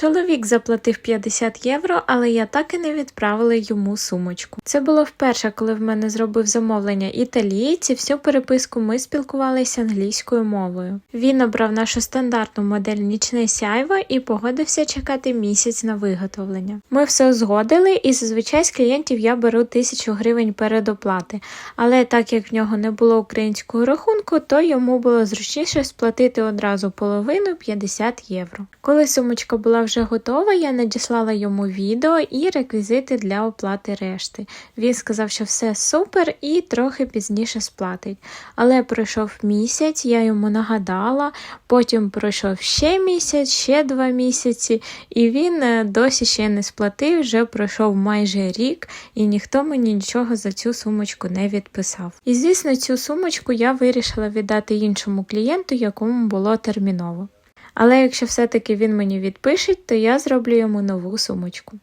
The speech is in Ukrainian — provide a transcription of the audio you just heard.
Чоловік заплатив 50 євро, але я так і не відправила йому сумочку. Це було вперше, коли в мене зробив замовлення італієць, і всю переписку ми спілкувалися англійською мовою. Він обрав нашу стандартну модель нічне сяйво і погодився чекати місяць на виготовлення. Ми все узгодили, і зазвичай з клієнтів я беру 1000 гривень передоплати. Але так як в нього не було українського рахунку, то йому було зручніше сплатити одразу половину 50 євро. Коли сумочка була вже готова, я надіслала йому відео і реквізити для оплати решти. Він сказав, що все супер і трохи пізніше сплатить. Але пройшов місяць, я йому нагадала, потім пройшов ще місяць, ще два місяці, і він е, досі ще не сплатив, вже пройшов майже рік, і ніхто мені нічого за цю сумочку не відписав. І звісно, цю сумочку я вирішила віддати іншому клієнту, якому було терміново. Але якщо все-таки він мені відпише, то я зроблю йому нову сумочку.